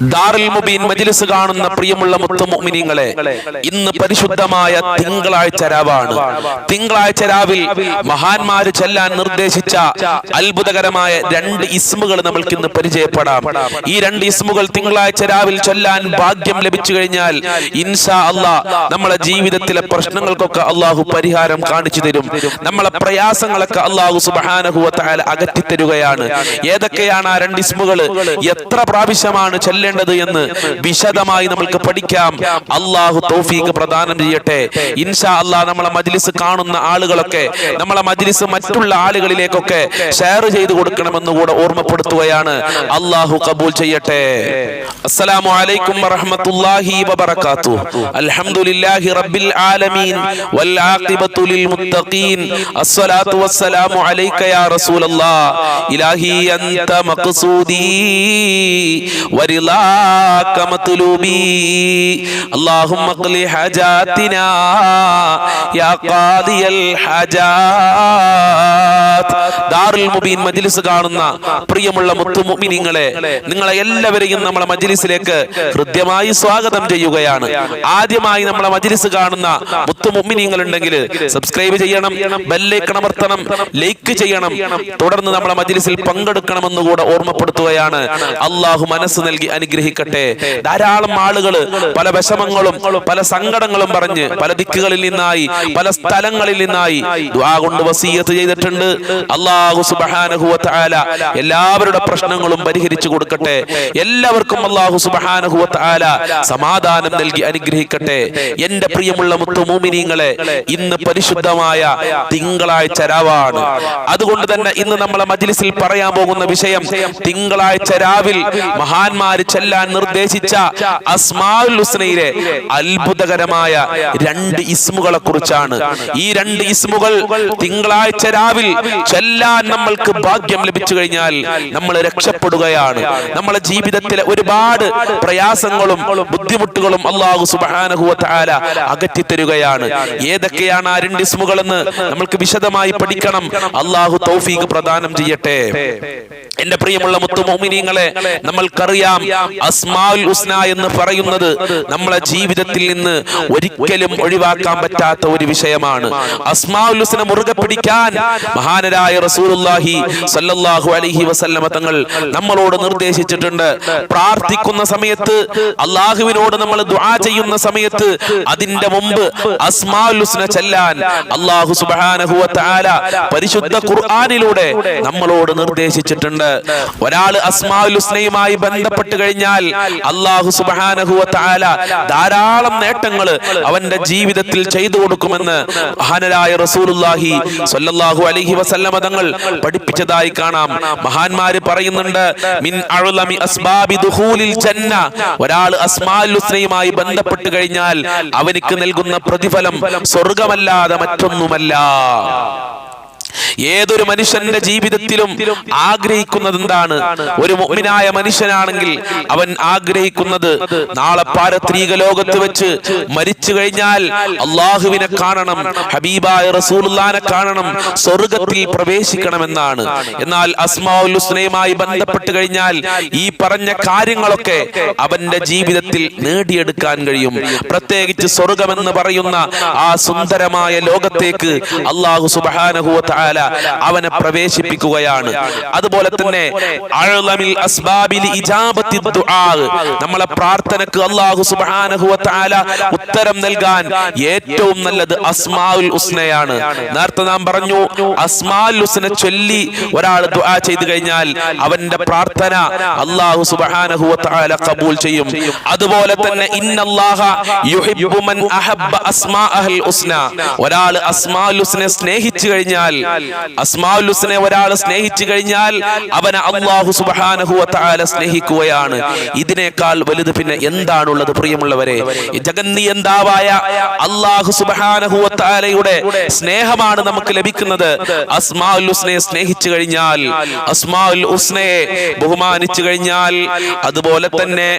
ദാറുൽ മുബീൻ മജ്ലിസ് കാണുന്ന പ്രിയമുള്ള മുത്തുമോമിനിങ്ങളെ ഇന്ന് പരിശുദ്ധമായ തിങ്കളാഴ്ച രാവാണ്. തിങ്കളാഴ്ച രാവിൽ മഹാന്മാര് ചെല്ലാൻ നിർദ്ദേശിച്ച അത്ഭുതകരമായ രണ്ട് ഇസ്മുകൾ നമ്മൾക്ക് ഇന്ന് പരിചയപ്പെടാം. ഈ രണ്ട് ഇസ്മുകൾ തിങ്കളാഴ്ച രാവിൽ ചൊല്ലാൻ ഭാഗ്യം ലഭിച്ചു കഴിഞ്ഞാൽ ഇൻഷാ അള്ളാ നമ്മളെ ജീവിതത്തിലെ പ്രശ്നങ്ങൾക്കൊക്കെ അള്ളാഹു പരിഹാരം കാണിച്ചു തരും. നമ്മളെ പ്രയാസങ്ങളൊക്കെ അള്ളാഹു തആല അകറ്റി തരുകയാണ് ഏതൊക്കെയാണ് ആ രണ്ട് ഇസ്മുകൾ? എത്ര പ്രാവശ്യമാണ് ചൊല്ലേണ്ടത് എന്ന് വിശദമായി നമ്മൾക്ക് പഠിക്കാം. അള്ളാഹു തൗഫീഖ് പ്രദാനം ചെയ്യട്ടെ. ഇൻഷാ അള്ളാഹ് നമ്മളെ മജ്ലിസ് കാണുന്ന ആളുകളൊക്കെ നമ്മളെ മജ്ലിസ് മറ്റുള്ള ആളുകളിലേക്കൊക്കെ ഷെയർ ചെയ്തു കൊടുക്കണമെന്ന് കൂടെ ഓർമ്മപ്പെടുത്തുകയാണ്. അള്ളാഹു കബൂൽ ചെയ്യട്ടെ. അസ്സലാമു അലൈക്കും വറഹ്മത്തുള്ളാഹി വബറകാതുഹു അൽഹംദുലില്ലാഹി റബ്ബിൽ ആലമീൻ വൽ ആഖിബത്തു ലിൽ മുത്തഖീൻ. അസ്സലാത്തു വസ്സലാമു അലൈക യാ റസൂലല്ലാഹ് ഇലാഹി അൻത മഖ്സൂദി. ورضاك مطلوبي اللهم اقل حاجاتنا يا قاضي الحاجات ദാറുൽ മുബീൻ മജ്ലിസ് കാണുന്ന പ്രിയമുള്ള മുത്തുമുഅ്മിനീങ്ങളെ നിങ്ങളെ എല്ലാവരെയും നമ്മളെ മജ്ലിസിലേക്ക് ഹൃദ്യമായി സ്വാഗതം ചെയ്യുകയാണ് ആദ്യമായി നമ്മളെ മജ്ലിസ് കാണുന്ന മുത്തുമുഅ്മിനീങ്ങൾ ഉണ്ടെങ്കിൽ സബ്സ്ക്രൈബ് ചെയ്യണം ബെല്ലൈക്കൺ അമർത്തണം ലൈക്ക് ചെയ്യണം തുടർന്ന് നമ്മളെ മജ്ലിസിൽ പങ്കെടുക്കണമെന്ന് കൂടെ ഓർമ്മപ്പെടുത്തുകയാണ് അള്ളാഹു മനസ്സ് നൽകി അനുഗ്രഹിക്കട്ടെ. ധാരാളം ആളുകൾ പല വിഷമങ്ങളും പല സങ്കടങ്ങളും പറഞ്ഞ് പല ദിക്കുകളിൽ നിന്നായി പല സ്ഥലങ്ങളിൽ നിന്നായി കൊണ്ട് വസീയത്ത് ചെയ്തിട്ടുണ്ട്. അള്ളാഹു സുബ്ഹാനഹു വ എല്ലാവരുടെ പ്രശ്നങ്ങളും പരിഹരിച്ചു കൊടുക്കട്ടെ. എല്ലാവർക്കും അള്ളാഹു സുബ്ഹാനഹു വ സമാധാനം നൽകി അനുഗ്രഹിക്കട്ടെ. എന്റെ പ്രിയമുള്ള മുത്തുമൂമിനീങ്ങളെ ഇന്ന് പരിശുദ്ധമായ തിങ്കളാഴ്ച രാവാണ്. അതുകൊണ്ട് തന്നെ ഇന്ന് നമ്മളെ മജ്ലിസിൽ പറയാൻ പോകുന്ന വിഷയം തിങ്കളാഴ്ച രാവിൽ മഹാന്മാര് ചെല്ലാൻ നിർദ്ദേശിച്ച അസ്മാഉൽ അത്ഭുതകരമായ രണ്ട് ഇസ്മുകളെ കുറിച്ചാണ് ഈ രണ്ട് ഇസ്മുകൾ തിങ്കളാഴ്ച രാവിൽ ചെല്ലാൻ നമ്മൾക്ക് ഭാഗ്യം ലഭിച്ചു കഴിഞ്ഞാൽ നമ്മൾ രക്ഷപ്പെടുകയാണ്. നമ്മളെ ജീവിതത്തിലെ ഒരുപാട് പ്രയാസങ്ങളും ബുദ്ധിമുട്ടുകളും അള്ളാഹു സുബാനഹുല അകറ്റി തരുകയാണ് ഏതൊക്കെയാണ് ആ രണ്ട് ഇസ്മുകൾ എന്ന് നമ്മൾക്ക് വിശദമായി പഠിക്കണം. അള്ളാഹു തൗഫീഖ് പ്രദാനം ചെയ്യട്ടെ. എന്റെ പ്രിയമുള്ള മുത്തു മോമിനിയങ്ങളെ നമ്മൾക്കറിയാം അസ്മാഉൽ ഹുസ്ന എന്ന് പറയുന്നത് നമ്മളെ ജീവിതത്തിൽ നിന്ന് ഒരിക്കലും ഒഴിവാക്കാൻ പറ്റാത്ത ഒരു വിഷയമാണ്. അസ്മാഉൽ ഹുസ്ന മുറുകെ പിടിക്കാൻ മഹാനരായ റസൂലുള്ളാഹി സല്ലല്ലാഹു അലൈഹി വസല്ലമ തങ്ങൾ നമ്മളോട് നിർദ്ദേശിച്ചിട്ടുണ്ട്. പ്രാർത്ഥിക്കുന്ന സമയത്ത് അള്ളാഹുവിനോട് നമ്മൾ ദുആ ചെയ്യുന്ന സമയത്ത് അതിന്റെ മുമ്പ് അസ്മാഉൽ ഹുസ്ന ചെല്ലാൻ അള്ളാഹു സുബ്ഹാനഹു വ തആല പരിശുദ്ധ ഖുർആനിലൂടെ നമ്മളോട് നിർദ്ദേശിച്ചിട്ടുണ്ട്. ഒരാൾ അസ്മാഉൽ ഹുസ്നയുമായി ബന്ധപ്പെട്ട് കഴിഞ്ഞാൽ അള്ളാഹു സുബ്ഹാനഹു താല ധാരാളം നേട്ടങ്ങൾ അവന്റെ ജീവിതത്തിൽ ചെയ്തു കൊടുക്കുമെന്ന് മഹാനരായ റസൂലുല്ലാഹി സല്ലല്ലാഹു അലൈഹി വസല്ലമ തങ്ങൾ പഠിപ്പിച്ചതായി കാണാം. മഹാന്മാര് പറയുന്നുണ്ട് മിൻ അഅ്ലമി അസ്ബാബി ദുഖൂലിൽ ജന്ന. ഒരാൾ ഹുസ്നയുമായി ബന്ധപ്പെട്ട് കഴിഞ്ഞാൽ അവനിക്ക് നൽകുന്ന പ്രതിഫലം സ്വർഗമല്ലാതെ മറ്റൊന്നുമല്ല. ഏതൊരു മനുഷ്യന്റെ ജീവിതത്തിലും ആഗ്രഹിക്കുന്നത് എന്താണ് ഒരു മുഅ്മിനായ മനുഷ്യനാണെങ്കിൽ അവൻ ആഗ്രഹിക്കുന്നത് നാളെ പാരത്രീക ലോകത്ത് വെച്ച് മരിച്ചു കഴിഞ്ഞാൽ അള്ളാഹുവിനെ കാണണം ഹബീബായ റസൂലുള്ളാനെ കാണണം സ്വർഗത്തിൽ പ്രവേശിക്കണമെന്നാണ്. എന്നാൽ അസ്മാഉൽ ബന്ധപ്പെട്ട് കഴിഞ്ഞാൽ ഈ പറഞ്ഞ കാര്യങ്ങളൊക്കെ അവന്റെ ജീവിതത്തിൽ നേടിയെടുക്കാൻ കഴിയും. പ്രത്യേകിച്ച് സ്വർഗമെന്ന് പറയുന്ന ആ സുന്ദരമായ ലോകത്തേക്ക് അള്ളാഹു തആല അവനെ പ്രവേശിപ്പിക്കുകയാണ്. അതുപോലെ തന്നെ നമ്മളെ പ്രാർത്ഥനക്ക് അള്ളാഹു സുബാനഹുല ഉത്തരം നൽകാൻ ഏറ്റവും നല്ലത് അസ്മാഉൽ ഹുസ്നയാണ്. നേരത്തെ നാം പറഞ്ഞു അസ്മാഉൽ ചൊല്ലി ഒരാൾ ദുആ ചെയ്തു കഴിഞ്ഞാൽ അവന്റെ പ്രാർത്ഥന അള്ളാഹു സുബ്ഹാനഹു വ തആല കബൂൽ ചെയ്യും. അതുപോലെ തന്നെ ഇന്നല്ലാഹ യുഹിബ്ബു മൻ അഹബ്ബ അസ്മാഅൽ ഒരാൾ അസ്മാഉൽ സ്നേഹിച്ചു കഴിഞ്ഞാൽ അസ്മാഉൽ ഹുസ്നെ ഒരാൾ സ്നേഹിച്ചു കഴിഞ്ഞാൽ അവനെ അള്ളാഹു സുബ്ഹാനഹു തആല സ്നേഹിക്കുകയാണ്. ഇതിനേക്കാൾ വലുത് പിന്നെ എന്താണുള്ളത് പ്രിയമുള്ളവരെ? ജഗന്നിയന്താവായ അള്ളാഹു സുബ്ഹാനഹു സ്നേഹമാണ് നമുക്ക് ലഭിക്കുന്നത്. അസ്മാഉൽ ഹുസ്നയെ സ്നേഹിച്ചു കഴിഞ്ഞാൽ അസ്മാഉൽ ഹുസ്നയെ ബഹുമാനിച്ചു കഴിഞ്ഞാൽ അതുപോലെ തന്നെ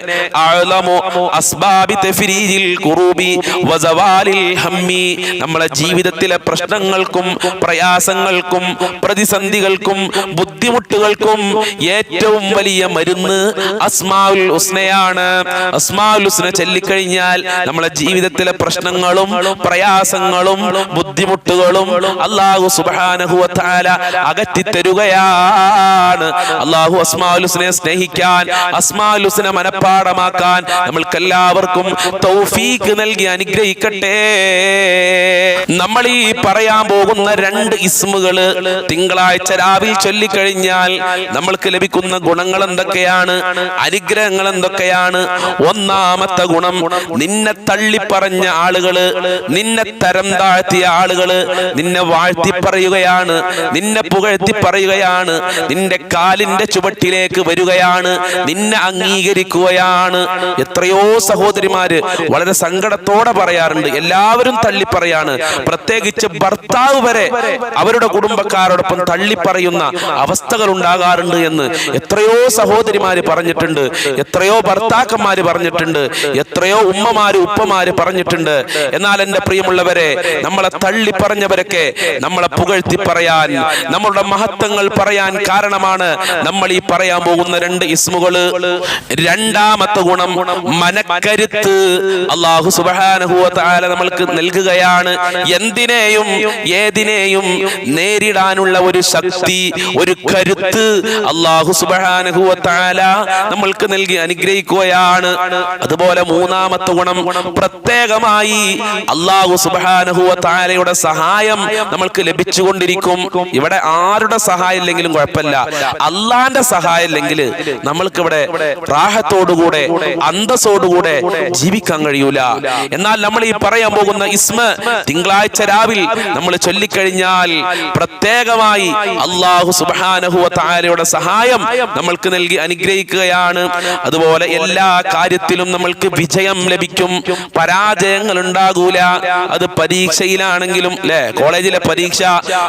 അഅലമു അസ്ബാബി തഫ്രീജിൽ ഖുറൂബി വസവാലിൽ ഹമ്മി നമ്മളെ ജീവിതത്തിലെ പ്രശ്നങ്ങൾക്കും പ്രയാസങ്ങൾക്കും പ്രയാസങ്ങൾക്കും പ്രതിസന്ധികൾക്കും ബുദ്ധിമുട്ടുകൾക്കും ഏറ്റവും വലിയ മരുന്ന് അസ്മാഉൽ ഹുസ്നയാണ്. അസ്മാഉൽ ഹുസ്ന ചൊല്ലിക്കഴിഞ്ഞാൽ നമ്മളെ ജീവിതത്തിലെ പ്രശ്നങ്ങളും പ്രയാസങ്ങളും ബുദ്ധിമുട്ടുകളും അള്ളാഹു അകറ്റി തരുകയാണ് അള്ളാഹു അസ്മാഉൽ ഹുസ്നയെ സ്നേഹിക്കാൻ അസ്മാഉൽ ഹുസ്ന മനഃപ്പാടമാക്കാൻ നമ്മൾക്ക് എല്ലാവർക്കും തൗഫീക്ക് നൽകി അനുഗ്രഹിക്കട്ടെ. നമ്മൾ ഈ പറയാൻ പോകുന്ന രണ്ട് ഇസ്മുകൾ തിങ്കളാഴ്ച രാവിൽ ചൊല്ലിക്കഴിഞ്ഞാൽ നമ്മൾക്ക് ലഭിക്കുന്ന ഗുണങ്ങൾ എന്തൊക്കെയാണ് അനുഗ്രഹങ്ങൾ എന്തൊക്കെയാണ് ഒന്നാമത്തെ ഗുണം നിന്നെ തള്ളിപ്പറഞ്ഞ ആളുകൾ നിന്നെ തരം താഴ്ത്തിയ ആളുകൾ നിന്നെ വാഴ്ത്തി പറയുകയാണ് നിന്നെ പുകഴ്ത്തി പറയുകയാണ് നിന്റെ കാലിന്റെ ചുവട്ടിലേക്ക് വരികയാണ് നിന്നെ അംഗീകരിക്കുകയാണ്. എത്രയോ സഹോദരിമാര് വളരെ സങ്കടത്തോടെ പറയാറുണ്ട് എല്ലാവരും തള്ളിപ്പറയാണ്. പ്രത്യേകിച്ച് ഭർത്താവ് വരെ അവരുടെ കുടുംബക്കാരോടൊപ്പം തള്ളിപ്പറയുന്ന അവസ്ഥകൾ ഉണ്ടാകാറുണ്ട് എന്ന് എത്രയോ സഹോദരിമാര് പറഞ്ഞിട്ടുണ്ട് എത്രയോ ഭർത്താക്കന്മാര് പറഞ്ഞിട്ടുണ്ട് എത്രയോ ഉമ്മമാര് ഉപ്പമാര് പറഞ്ഞിട്ടുണ്ട്. എന്നാൽ എന്റെ പ്രിയമുള്ളവരെ നമ്മളെ തള്ളി പറഞ്ഞവരൊക്കെ നമ്മളെ പുകഴ്ത്തി പറയാൻ നമ്മളുടെ മഹത്വങ്ങൾ പറയാൻ കാരണമാണ് നമ്മൾ ഈ പറയാൻ പോകുന്ന രണ്ട് ഇസ്മുകൾ. രണ്ടാമത്തെ ഗുണം മനക്കരുത്ത്. അള്ളാഹു സുബ്ഹാനഹു വ തആല നമ്മൾക്ക് നൽകുകയാണ്. എന്തിനേയും ഏതിനേയും നേരിടാനുള്ള ഒരു ശക്തി ഒരു കരുത്ത് അള്ളാഹു തആല നമ്മൾക്ക് നൽകി അനുഗ്രഹിക്കുകയാണ്. അതുപോലെ മൂന്നാമത്തെ ഗുണം പ്രത്യേകമായി അള്ളാഹു തആലയുടെ സഹായം നമ്മൾക്ക് ലഭിച്ചുകൊണ്ടിരിക്കും. ഇവിടെ ആരുടെ സഹായം ഇല്ലെങ്കിലും കുഴപ്പമില്ല. അള്ളാന്റെ സഹായം ഇല്ലെങ്കിൽ നമ്മൾക്ക് ഇവിടെ റാഹത്തോടുകൂടെ അന്തസ്സോടുകൂടെ ജീവിക്കാൻ കഴിയൂല. എന്നാൽ നമ്മൾ ഈ പറയാൻ പോകുന്ന ഇസ്മ തിങ്കളാഴ്ച രാവിൽ നമ്മൾ ചൊല്ലിക്കഴിഞ്ഞാൽ പ്രത്യേകമായി അള്ളാഹു തആലയുടെ സഹായം നമ്മൾക്ക് നൽകി അനുഗ്രഹിക്കുകയാണ്. അതുപോലെ എല്ലാ കാര്യത്തിലും നമ്മൾക്ക് വിജയം ലഭിക്കും. പരാജയങ്ങൾ ഉണ്ടാകൂല അത് പരീക്ഷയിലാണെങ്കിലും അല്ലെ കോളേജിലെ പരീക്ഷ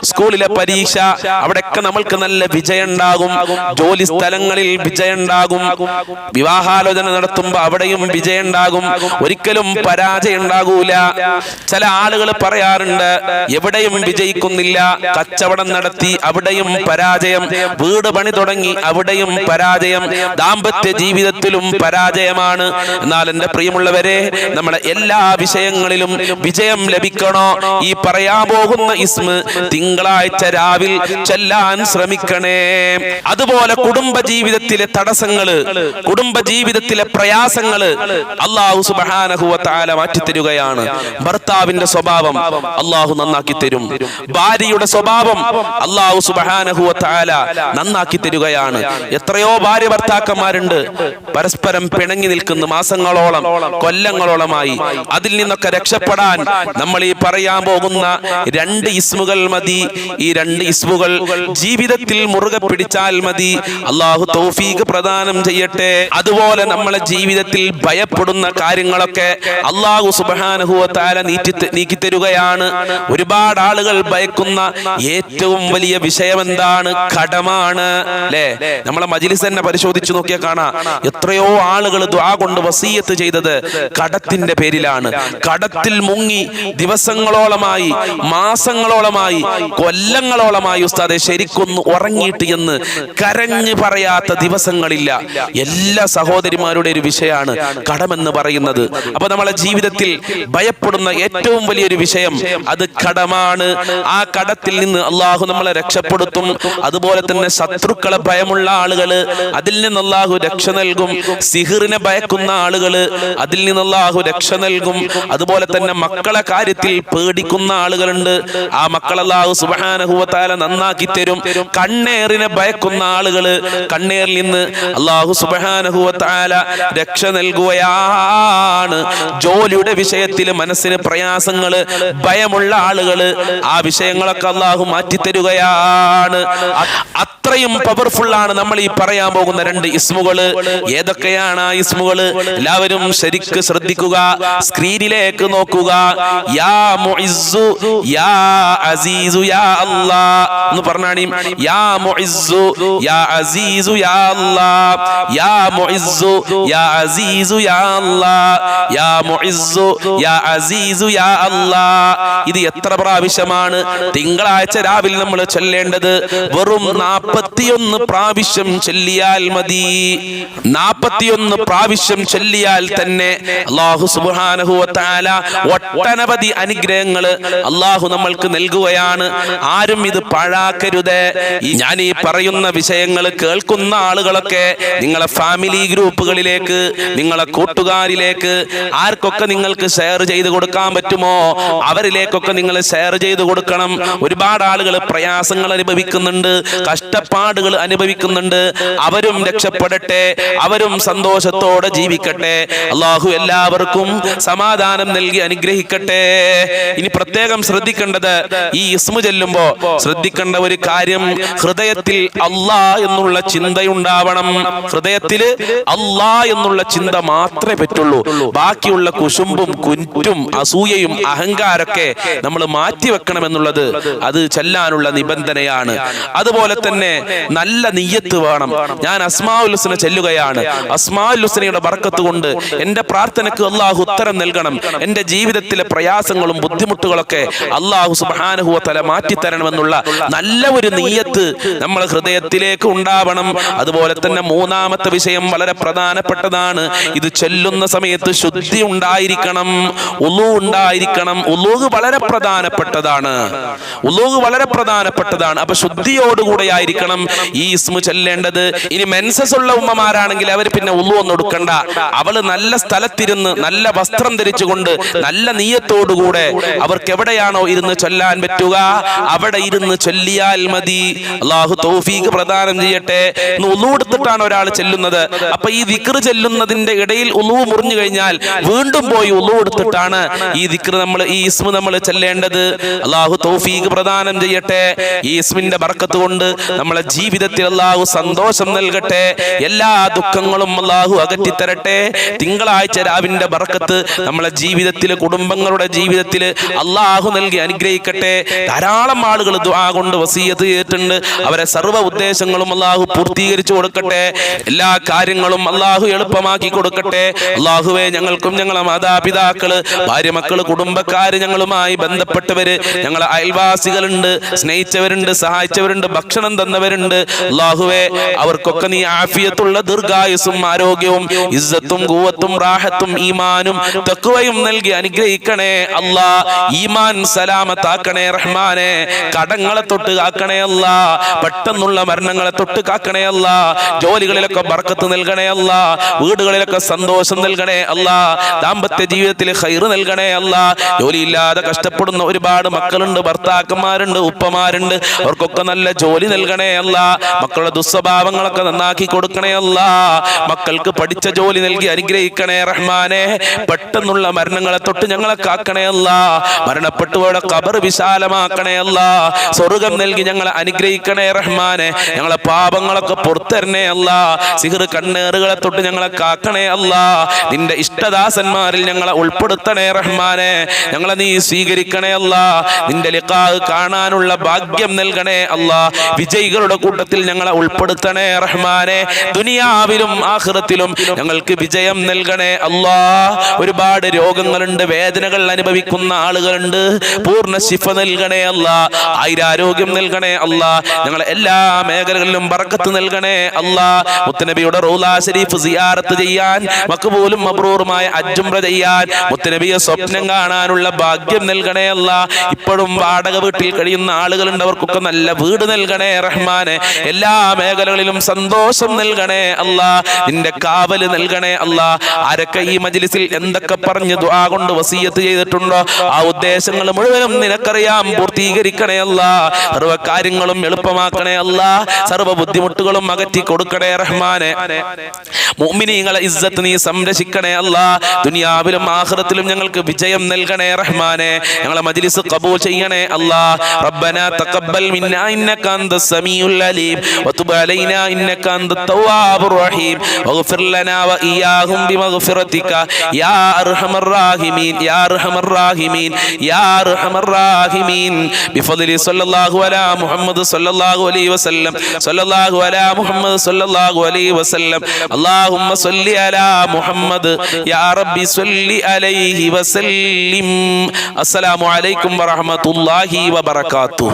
സ്കൂളിലെ പരീക്ഷ അവിടെയൊക്കെ നമ്മൾക്ക് നല്ല വിജയം ഉണ്ടാകും ജോലി സ്ഥലങ്ങളിൽ വിജയം ഉണ്ടാകും വിവാഹാലോചന നടത്തുമ്പോ അവിടെയും വിജയം ഉണ്ടാകും ഒരിക്കലും പരാജയം ഉണ്ടാകൂല ചില ആളുകൾ പറയാറുണ്ട് എവിടെയും വിജയിക്കുന്നില്ല. കച്ചവടം നടത്തി അവിടെയും പരാജയം. വീട് പണി തുടങ്ങി അവിടെയും പരാജയം. ദാമ്പത്യ ജീവിതത്തിലും പരാജയമാണ്. എന്നാൽ എന്റെ പ്രിയമുള്ളവരെ നമ്മുടെ എല്ലാ വിഷയങ്ങളിലും വിജയം ലഭിക്കണോ? ഈ പറയാൻ പോകുന്ന ഇസ്മ തിങ്കളാഴ്ച രാവിൽ ചെല്ലാൻ ശ്രമിക്കണേ. അതുപോലെ കുടുംബ ജീവിതത്തിലെ തടസ്സങ്ങൾ കുടുംബ ജീവിതത്തിലെ പ്രയാസങ്ങൾ അള്ളാഹു സുബാനഹുവത്താല മാറ്റിത്തരുകയാണ്. ഭർത്താവിന്റെ സ്വഭാവം അള്ളാഹു നന്നാക്കി തരും. ഭാര്യയുടെ സ്വഭാവം അള്ളാഹു സുബ്ഹാനഹു താല നന്നാക്കി തരികയാണ്. എത്രയോ ഭാര്യ ഭർത്താക്കന്മാരുണ്ട്. പരസ്പരം പിണങ്ങി നിൽക്കുന്ന മാസങ്ങളോളം കൊല്ലങ്ങളോളമായി. അതിൽ നിന്നൊക്കെ രക്ഷപ്പെടാൻ നമ്മൾ ഈ പറയാൻ പോകുന്ന രണ്ട് ഇസ്മുകൾ മതി. ഈ രണ്ട് ഇസ്മുകൾ ജീവിതത്തിൽ മുറുകെ പിടിച്ചാൽ മതി. അള്ളാഹു തൗഫീഖ് പ്രദാനം ചെയ്യട്ടെ. അതുപോലെ നമ്മളെ ജീവിതത്തിൽ ഭയപ്പെടുന്ന കാര്യങ്ങളൊക്കെ അള്ളാഹു സുബാനുഭവത്താല നീറ്റി നീക്കി തരികയാണ് ഒരുപാട് ആളുകൾ ഭയക്കുന്ന ഏറ്റവും വലിയ വിഷയം എന്താണ് കടമാണ്. അല്ലേ നമ്മളെ മജിലിസ് തന്നെ പരിശോധിച്ചു നോക്കിയാൽ കാണാം. എത്രയോ ആളുകൾ ദ്വാ കൊണ്ട് വസീയത്ത് ചെയ്തത് കടത്തിന്റെ പേരിലാണ്. കടത്തിൽ മുങ്ങി ദിവസങ്ങളോളമായി മാസങ്ങളോളമായി കൊല്ലങ്ങളോളമായി ഉസ്താദെ ശരിക്കൊന്ന് ഉറങ്ങിയിട്ട് എന്ന് കരഞ്ഞു പറയാത്ത ദിവസങ്ങളില്ല. എല്ലാ സഹോദരിമാരുടെ ഒരു വിഷയമാണ് കടമെന്ന് പറയുന്നത്. അപ്പൊ നമ്മളെ ജീവിതത്തിൽ ഭയപ്പെടുന്ന ഏറ്റവും വലിയൊരു വിഷയം അത് കടമാണ്. ആ കടത്തിൽ നിന്ന് അള്ളാഹു നമ്മളെ രക്ഷപ്പെടുത്തും. അതുപോലെ തന്നെ ശത്രുക്കളെ ഭയമുള്ള ആളുകൾ അതിൽ നിന്ന് അള്ളാഹു രക്ഷ നൽകും. സിഹിറിനെ ഭയക്കുന്ന ആളുകൾ അതിൽ നിന്ന് അള്ളാഹു രക്ഷ നൽകും. അതുപോലെ തന്നെ മക്കളെ കാര്യത്തിൽ പേടിക്കുന്ന ആളുകളുണ്ട്. ആ മക്കൾ അള്ളാഹു സുബാനഹുവത്താല നന്നാക്കി തരും. കണ്ണേറിനെ ഭയക്കുന്ന ആളുകൾ കണ്ണേറിൽ നിന്ന് അള്ളാഹു സുബാനഹുവത്താല രക്ഷ നൽകുകയാണ്. ജോലിയുടെ വിഷയത്തിൽ മനസ്സിന് പ്രയാസങ്ങൾ ഭയമുള്ള ആളുകൾ ആ വിഷയങ്ങളൊക്കെ അള്ളാഹു മാറ്റിത്തരുകയാണ് തരുകയാണ്. അത്രയും പവർഫുൾ ആണ് നമ്മൾ ഈ പറയാൻ പോകുന്ന രണ്ട് ഇസ്മുകൾ. ഏതൊക്കെയാണ് ആ ഇസ്മുകൾ? എല്ലാവരും ശരിക്ക് ശ്രദ്ധിക്കുക സ്ക്രീനിലേക്ക് നോക്കുക. യാ മുഇസ്സു യാ അസീസു യാ അല്ലാ എന്ന് പറഞ്ഞാണ് യാ മുഇസ്സു യാ അസീസു യാ അല്ലാ. യാ മുഇസ്സു യാ അസീസു യാ അല്ലാ. യാ മുഇസ്സു യാ അസീസു യാ അല്ലാ. ഇത് എത്ര പ്രാവശ്യമാണ്? തിങ്കളാഴ്ച തിങ്കളാഴ്ച രാവിലെ നമ്മൾ ചൊല്ലേണ്ടത് വെറും നാപ്പത്തിയൊന്ന് പ്രാവശ്യം ചൊല്ലിയാൽ മതി. നാപ്പത്തിയൊന്ന് പ്രാവശ്യം ചൊല്ലിയാൽ തന്നെ അള്ളാഹു സുബാനഹുല ഒട്ടനവധി അനുഗ്രഹങ്ങൾ അള്ളാഹു നമ്മൾക്ക് നൽകുകയാണ്. ആരും ഇത് പാഴാക്കരുത്. ഞാൻ ഈ പറയുന്ന വിഷയങ്ങൾ കേൾക്കുന്ന ആളുകളൊക്കെ നിങ്ങളെ ഫാമിലി ഗ്രൂപ്പുകളിലേക്ക് നിങ്ങളെ കൂട്ടുകാരിലേക്ക് ആർക്കൊക്കെ നിങ്ങൾക്ക് ഷെയർ ചെയ്ത് കൊടുക്കാൻ പറ്റുമോ? അവരിലേക്കൊക്കെ നിങ്ങൾ ഷെയർ ചെയ്ത് കൊടുക്കണം. ഒരുപാട് ആളുകൾ പ്രയാസങ്ങൾ അനുഭവിക്കുന്നുണ്ട് കഷ്ടപ്പാടുകൾ അനുഭവിക്കുന്നുണ്ട്. അവരും രക്ഷപ്പെടട്ടെ അവരും സന്തോഷത്തോടെ ജീവിക്കട്ടെ. അള്ളാഹു എല്ലാവർക്കും സമാധാനം നൽകി അനുഗ്രഹിക്കട്ടെ. ഇനി പ്രത്യേകം ശ്രദ്ധിക്കേണ്ടത് ഈ ഇസ്മു ചെല്ലുമ്പോ ശ്രദ്ധിക്കേണ്ട ഒരു കാര്യം ഹൃദയത്തിൽ അള്ളാ എന്നുള്ള ചിന്തയുണ്ടാവണം. ഹൃദയത്തിൽ അള്ളാ എന്നുള്ള ചിന്ത മാത്രമേ പറ്റുള്ളൂ. ബാക്കിയുള്ള കുശുമ്പും കുറ്റും അസൂയയും അഹങ്കാരൊക്കെ നമ്മൾ മാറ്റി വെക്കണം എന്നുള്ളത് അത് ചെല്ലാനുള്ള നിബന്ധനയാണ്. അതുപോലെ തന്നെ നല്ല നീയത്ത് വേണം. ഞാൻ അസ്മാഉലുസ്ന ചെല്ലുകയാണ്. അസ്മാഉലുസ്നയുടെ ബർക്കത്ത് കൊണ്ട് എന്റെ പ്രാർത്ഥനയ്ക്ക് അള്ളാഹു ഉത്തരം നൽകണം. എന്റെ ജീവിതത്തിലെ പ്രയാസങ്ങളും ബുദ്ധിമുട്ടുകളൊക്കെ അള്ളാഹു സുബാനുഹുവ തല മാറ്റിത്തരണമെന്നുള്ള നല്ല ഒരു നീയത്ത് നമ്മൾ ഹൃദയത്തിലേക്ക് ഉണ്ടാവണം. അതുപോലെ തന്നെ മൂന്നാമത്തെ വിഷയം വളരെ പ്രധാനപ്പെട്ടതാണ്. ഇത് ചെല്ലുന്ന സമയത്ത് ശുദ്ധി ഉണ്ടായിരിക്കണം ഉളു ഉണ്ടായിരിക്കണം. ഉലൂഹ് വളരെ പ്രധാനപ്പെട്ടതാണ്. ഉലൂഹ് വളരെ പ്രധാനപ്പെട്ടതാണ്. അപ്പൊ ശുദ്ധിയോടുകൂടെ ആയിരിക്കണം ഈ ഇസ്മു ചെല്ലേണ്ടത്. ഇനി മെൻസസ് ഉള്ള ഉമ്മമാരാണെങ്കിൽ അവർ പിന്നെ ഉള്ളു ഒന്നും എടുക്കണ്ട. അവൾ നല്ല സ്ഥലത്തിരുന്ന് നല്ല വസ്ത്രം ധരിച്ചുകൊണ്ട് നല്ല നീയത്തോടുകൂടെ അവർക്ക് എവിടെയാണോ ഇരുന്ന് ചൊല്ലാൻ പറ്റുക അവിടെ ഇരുന്ന് ചൊല്ലിയാൽ മതി. അള്ളാഹു തൗഫീഖ് പ്രദാനം ചെയ്യട്ടെ. ഉള്ളു ഉളു എടുത്തിട്ടാണ് ഒരാൾ ചെല്ലുന്നത്. അപ്പൊ ഈ ദിക്ർ ചെല്ലുന്നതിന്റെ ഇടയിൽ ഉളു മുറിഞ്ഞു കഴിഞ്ഞാൽ വീണ്ടും പോയി ഉളു എടുത്തിട്ടാണ് ഈ ദിക്ർ നമ്മൾ ഈ ഇസ്മു നമ്മൾ ചെല്ലേണ്ടത്. അള്ളാഹു തൗഫീഖ് പ്രദാനം ചെയ്യട്ടെ. ഈ ഇസ്മിന്റെ ബർക്കത്ത് കൊണ്ട് നമ്മളെ ജീവിതത്തിൽ അള്ളാഹു സന്തോഷം നൽകട്ടെ. എല്ലാ ദുഃഖങ്ങളും അള്ളാഹു അകറ്റിത്തരട്ടെ. തിങ്കളാഴ്ച രാവിന്റെ ബർക്കത്ത് നമ്മളെ ജീവിതത്തിൽ കുടുംബങ്ങളുടെ ജീവിതത്തിൽ അള്ളാഹു നൽകി അനുഗ്രഹിക്കട്ടെ. ധാരാളം ആളുകൾ ദുആ കൊണ്ട് വസീയത്ത് ചെയ്തിട്ടുണ്ട്. അവരെ സർവ ഉദ്ദേശങ്ങളും അള്ളാഹു പൂർത്തീകരിച്ചു കൊടുക്കട്ടെ. എല്ലാ കാര്യങ്ങളും അള്ളാഹു എളുപ്പമാക്കി കൊടുക്കട്ടെ. അള്ളാഹുവെ ഞങ്ങൾക്കും ഞങ്ങളുടെ മാതാപിതാക്കൾ ഭാര്യ മക്കൾ കുടുംബക്കാര് ഞങ്ങളുമായി ബന്ധപ്പെട്ടവര് ഞങ്ങളെ അയൽവാസികളുണ്ട് സ്നേഹിച്ചവരുണ്ട് സഹായിച്ചവരുണ്ട് ഭക്ഷണം തന്നവരുണ്ട്. അള്ളാഹുവെ അവർക്കൊക്കെ നീ ആഫിയത്തുള്ള ദീർഘായുസും ആരോഗ്യവും ഇസ്സത്തും കൂവത്തും റാഹത്തും ഈമാനും തക്കുവയും നൽകി അനുഗ്രഹിക്കണേ. അല്ലാ ഈമാൻ സലാമത്താക്കണേ റഹ്മാനെ. കടങ്ങളെ തൊട്ട് കാക്കണേ അല്ല പെട്ടെന്നുള്ള മരണങ്ങളെ തൊട്ട് കാക്കണേ അല്ല ജോലികളിലൊക്കെ ബർക്കത്ത് നൽകണേ അല്ല വീടുകളിലൊക്കെ സന്തോഷം നൽകണേ അല്ല ദാമ്പത്യ ജീവിതത്തിൽ ഹൈറ് നൽകണേ അല്ല ജോലിയില്ലാതെ കഷ്ടപ്പെടുന്ന ഒരുപാട് മക്കളുണ്ട് ഭർത്താക്കന്മാരുണ്ട് ഉപ്പമാരുണ്ട്. അവർക്കൊക്കെ നല്ല ജോലി നൽകണേ അല്ല. മക്കളുടെ ദുസ്വഭാവങ്ങളൊക്കെ നന്നാക്കി കൊടുക്കണേ അല്ല. മക്കൾക്ക് പഠിച്ച ജോലി നൽകി അനുഗ്രഹിക്കണേ റഹ്മാനെ. പെട്ടെന്നുള്ള മരണങ്ങളെ തൊട്ട് ഞങ്ങളെ കാക്കണേ അല്ല. മരണപ്പെട്ടുപോയുടെ കബർ വിശാലമാക്കണേ അല്ല. സ്വർഗം നൽകി ഞങ്ങളെ അനുഗ്രഹിക്കണേ റഹ്മാനെ. ഞങ്ങളെ പാപങ്ങളൊക്കെ പുറത്തരണേ അല്ല. സിഹർ കണ്ണേറുകളെ തൊട്ട് ഞങ്ങളെ കാക്കണേ അല്ല. നിന്റെ ഇഷ്ടദാസന്മാരിൽ ഞങ്ങളെ ഉൾപ്പെടുത്തണേ റഹ്മാനെ. ഞങ്ങളെ നീ സ്വീകരിക്കണേ അല്ല. നിന്റെ ലിഖാഹ് കാണാനുള്ള ഭാഗ്യം നൽകണേ അല്ല. വിജയികളുടെ കൂട്ടത്തിൽ ഞങ്ങളെ ഉൾപ്പെടുത്തണേ റഹ്മാനെ. ദുനിയാവിലും ആഹൃതത്തിലും ഞങ്ങൾക്ക് വിജയം നൽകണേ അല്ലാ. ഒരുപാട് രോഗങ്ങളുണ്ട് വേദനകൾ അനുഭവിക്കുന്ന ആളുകളുണ്ട്. പൂർണ ശിഫ നൽകണേ അല്ല. ആയിരാരോഗ്യം നൽകണേ അല്ല. ഞങ്ങളെ എല്ലാ മേഖലകളിലും ബർക്കത്ത് നൽകണേ അല്ല. മുത്തനബിയുടെ റൗലാ ഷരീഫ് സിയാറത്ത് ചെയ്യാൻ മക്കുപോലും മബ്രൂറുമായ അജുംറ ചെയ്യാൻ മുത്തനബിയെ സ്വപ്നം കാണാനുള്ള ഭാഗ്യം നൽകണേ അല്ല. ഇപ്പോഴും വാടക വീട്ടിൽ കഴിയുന്ന ആളുകളുണ്ട് അവർക്കൊക്കെ നല്ല വീട് നൽകണേ റഹ്മാനെ. എല്ലാ മേഖലകളിലും സന്തോഷം നൽകണേ അല്ല. നിന്റെ കാവൽ നൽകണേ അല്ല. ആരൊക്കെ ഈ മജ്ലിസിൽ എന്തൊക്കെ പറഞ്ഞ് ദുആ കൊണ്ട് വസീയത്ത് ചെയ്തിട്ടുണ്ടോ? ആ ഉദ്ദേശങ്ങൾ മുഴുവനും നിനക്കറിയാം. പൂർത്തീകരിക്കണേ അല്ല. സർവ കാര്യങ്ങളും എളുപ്പമാക്കണേ അല്ല. സർവ ബുദ്ധിമുട്ടുകളും അകറ്റി കൊടുക്കണേ റഹ്മാനെ. മുഅ്മിനീങ്ങളെ ഇസ്സത്ത് നീ സംരക്ഷിക്കണേ അല്ല. ദുനിയാവിലും ആഖിറത്തിലും ഞങ്ങൾക്ക് വിജയം നൽകണേ റഹ്മാനെ. ഞങ്ങളെ മജ്ലിസ് കബൂൽ ചെയ്യണേ അല്ലാ. ربنا تقبل منا إنك أنت السميع العليم. وتب علينا إنك أنت التواب الرحيم. واغفر لنا وإياهم بمغفرتك. يا أرحم الراحمين يا أرحم الراحمين يا أرحم الراحمين. بفضل صلى الله على محمد صلى الله عليه وسلم. صلى الله على محمد صلى الله عليه وسلم. اللهم صل على محمد. يا ربي صل عليه وسلم. السلام عليكم ورحمة الله وبركاته. Maracatu.